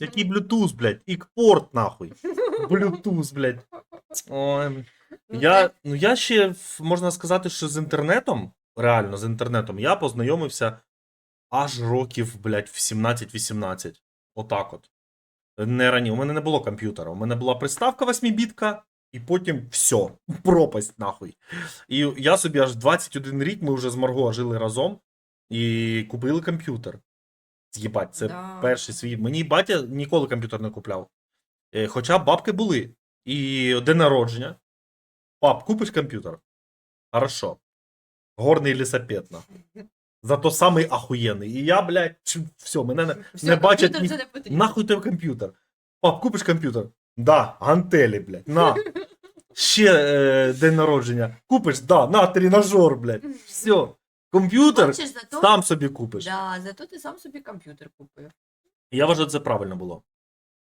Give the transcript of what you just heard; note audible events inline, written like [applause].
Який Bluetooth, блядь, ікпорт, нахуй. Bluetooth, блядь. Ой. Ну, Я, ну я ще можна сказати, що з інтернетом, реально з інтернетом, я познайомився аж років, блядь, в 17-18. Отак от. Не раніше. У мене не було комп'ютера. У мене була приставка 8-бітка, і потім все. Пропасть нахуй. І я собі аж 21 рік, ми вже з Марго жили разом і купили комп'ютер. З'їбать, це Да. перший свій. Мені батя ніколи комп'ютер не купляв. Е, Хоча бабки були. І день народження. Пап, купиш комп'ютер? Хорошо. Горний лісапет, нахуй. Зато самий ахуєнний. І я, блядь, все, мене не, Все, не бачать ні... не. Нахуй тебе комп'ютер. Пап, купиш комп'ютер? Да, гантелі, блядь. На. [laughs] Ще е, день народження. Купиш? Да, на тренажер, блядь. Все. Комп'ютер Хочеш, зато, сам собі купиш. да, зато ти сам собі комп'ютер купив. Я вважаю, це правильно було.